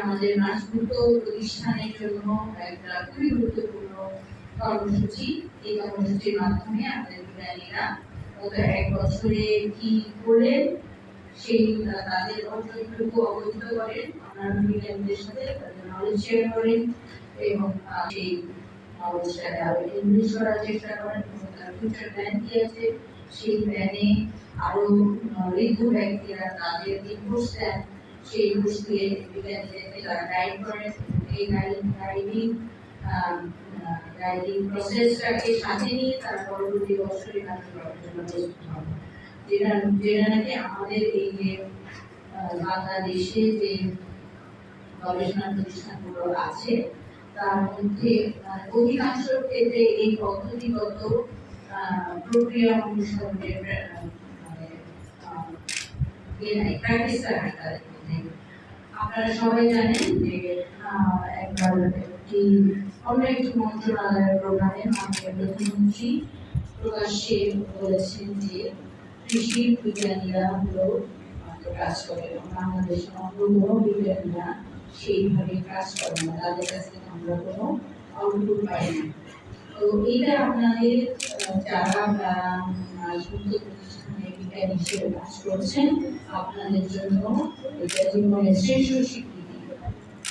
আমাদের নাচমুক্ত প্রতিষ্ঠানের জন্য একটা খুবই গুরুত্বপূর্ণ কর্মসূচি এই কর্মসূচির মাধ্যমে আমাদের বিজ্ঞানীরা গত এক বছরে কি করলেন সেই তাদের অর্জনটুকু অবহিত করেন অন্যান্য বিজ্ঞানীদের সাথে তাদের নলেজ শেয়ার করেন এবং সেই নলেজটাকে আরও করার চেষ্টা করেন এবং তার ফিউচার প্ল্যান কি আছে, সেই প্ল্যানে আরও ঋদ্ধ ব্যক্তিরা তাদের ইনপুটস দেন সেই ইনপুটস দিয়ে তারা গাইড করেন। এই গাইডিং গাইডিং গাইডিং প্রসেসটাকে সাথে নিয়ে তারা পরবর্তী বছরে কাজ করার প্রস্তুত হবে যেটা যেটা নাকি আমাদের এই যে বাংলাদেশে যে গবেষণা প্রতিষ্ঠানগুলো আছে, তার মধ্যে অধিকাংশ ক্ষেত্রে এই পদ্ধতিগত প্রক্রিয়া অনুসরণের মানে আপনারা সবাই জানেন যে একবার একটি অন্য একটি মন্ত্রণালয়ের প্রোগ্রামে মাননীয় প্রধানমন্ত্রী প্রকাশ্যে বলেছেন যে কৃষি বিজ্ঞানীরা হলো কাজ করে এবং বাংলাদেশের অন্য বিজ্ঞানীরা সেইভাবে কাজ করে না। তাদের কাছ থেকে আমরা কোনো আউটপুট পাই না। তো এটা আপনাদের যারা রাজনৈতিক প্রতিষ্ঠানে বিজ্ঞানী হিসেবে কাজ করছেন, আপনাদের জন্য এটা জীবনের শ্রেষ্ঠ স্বীকৃতি।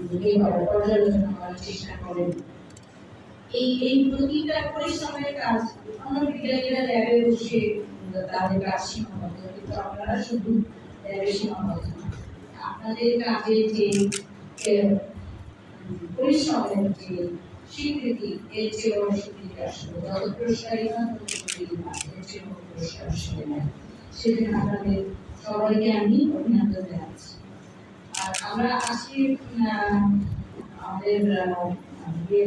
আহ, পর্যালোচনা করার চেষ্টা করেন এই এই প্রতিটা পরিশ্রমের কাজ অন্য বিজ্ঞানীরা ল্যাবে বসে তাদের কাজ সীমাবদ্ধ কিন্তু আপনারা শুধু ল্যাবে সীমাবদ্ধ আপনাদের কাজের যে পরিশ্রমের যে স্বীকৃতি এর চেয়ে বড় স্বীকৃতি আসলে যত পুরস্কারই না তত স্বীকৃতি না এর চেয়ে বড় পুরস্কার আসলে নেই সেজন্য আপনাদের সবাইকে আমি অভিনন্দন জানাচ্ছি। আর আমরা আহ, আমাদের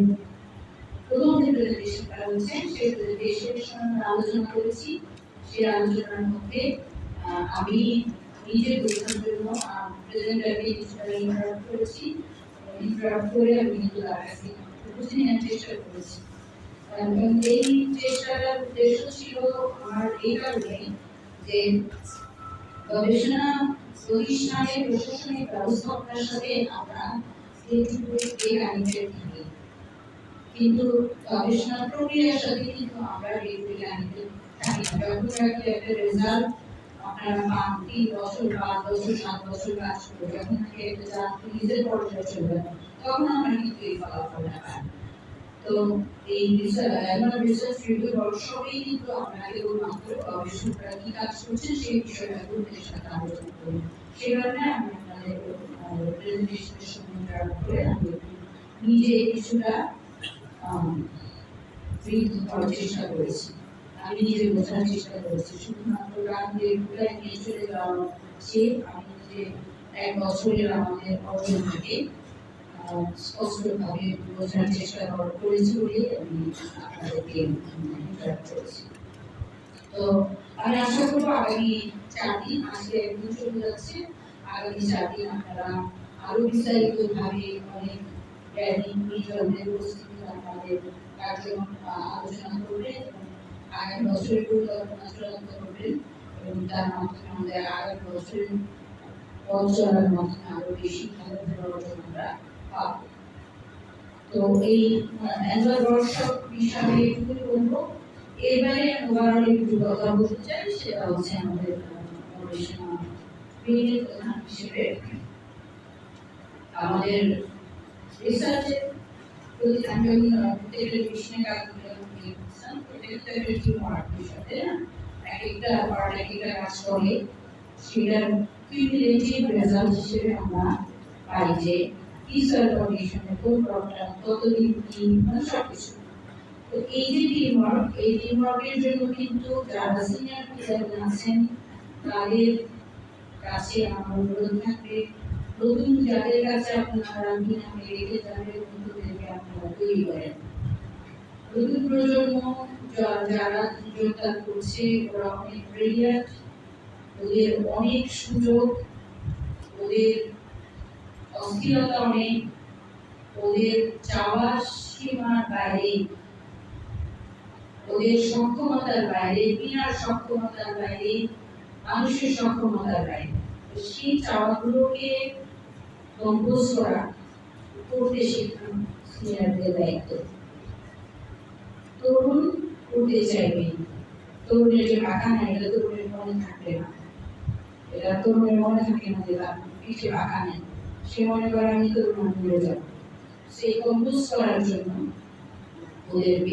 প্রথম যে প্রেজেন্টেশনটা হচ্ছে সেই প্রেজেন্টেশনের আলোচনা করেছি। সেই আলোচনার মধ্যে আমি নিজে বোঝার জন্য প্রেজেন্টারকে কিছুটা ইন্টারাপ্ট করেছি। ইন্টারাপ্ট করে আমি কিন্তু তার কাছে নেওয়ার চেষ্টা করেছি। এবং এই চেষ্টাটার উদ্দেশ্য ছিল আমার এই কারণে যে গবেষণা প্রতিষ্ঠানের প্রশাসনিক ব্যবস্থাপনার সাথে আমরা যেটুকু এই কানেক্টেড থাকি। কিন্তু গবেষণা প্রক্রিয়ার সাথে কিন্তু আমরা রেগুলার কানেক্টেড থাকি। না। যখন একটা একটা রেজাল্ট আপনারা পান তিন বছর পাঁচ বছর সাত বছর কাজ করে। যখন নাকি একটা যাত্রী নিজের পর্যায়ে চলে যায়, তখন আমরা কিন্তু এই ফলাফলটা পাই। তো এই রিসার্চ রিসার্চ রিভিউ ওয়ার্কশপেই কিন্তু আমরা কেবলমাত্র গবেষকরা কি কাজ করছেন সেই বিষয়টা গুরুত্বের সাথে আলোচনা করি সে কারণে আমি আপনাদের প্রেজেন্টেশনের আমি নিজে কিছুটা রিড করার চেষ্টা করেছি। আমি নিজে বোঝার চেষ্টা করেছি। শুধুমাত্র গান দিয়ে ঘুরে নিয়ে চলে যাওয়া সে আমি যে এক বছরের আমাদের অর্জনটাকে স্পষ্টভাবে বোঝার চেষ্টা কর- করেছি বলে আমি আপনাদেরকে তো আমি আশা করব আগামী চার দিন আজকে একদিন চলে যাচ্ছে আগামী চার দিন আপনারা আরও বিস্তারিত ভাবে অনেক র্যালি মিটনের উপস্থিতি আপনাদের কার্যক্রম আলোচনা করবেন আগামী বছরের পরিকল্পনা চূড়ান্ত করবেন এবং তার মাধ্যমে আমাদের আগামী বছরের পথ চলার মাধ্যমে আরও বেশি ভালো অর্জন আমরা তো এই অ্যানুয়াল এটুকুই বলব এবারে ওভারঅল একটু কথা বলতে চাই, সেটা হচ্ছে আমাদের প্রধান হিসেবে। আমাদের এক একটা কাজ করে, সেটার কিউমুলেটিভ রেজাল্ট হিসেবে আমরা পাই যে কি সয়েল কন্ডিশনে কোন ক্রপটা কতদিন কি মানে সব কিছু তো এই যে টিম ওয়ার্ক এই টিম ওয়ার্কের জন্য কিন্তু যারা সিনিয়র টিচার আছেন তাদের কাছে আমার অনুরোধ থাকবে নতুন যাদের কাছে আপনারা রাঙ্কিং আমি রেখে যাবেন নতুনদেরকে আপনারা তৈরি করেন নতুন প্রজন্ম যারা যোগদান করছে ওরা অনেক ব্রিলিয়ান্ট ওদের অনেক সুযোগ ওদের অস্থিরতা ওদের চাওয়ার সীমার বাইরে, ওদের সক্ষমতার বাইরে, বিনার সক্ষমতার বাইরে, মানুষের সক্ষমতার বাইরে। সেই চাওয়াগুলোকে কম্পোজ করা করতে সিনিয়রদের দায়িত্ব। তরুণ করতে চাইবে, তরুণের যে পাখা নেই, এটা তরুণের মনে থাকবে না। এটা তরুণের মনে থাকে না যে পিঠে পাখা নেই। সে মনে করে আমি আমি যাব যাব। সেই কম্পোজ করার জন্য। ওদের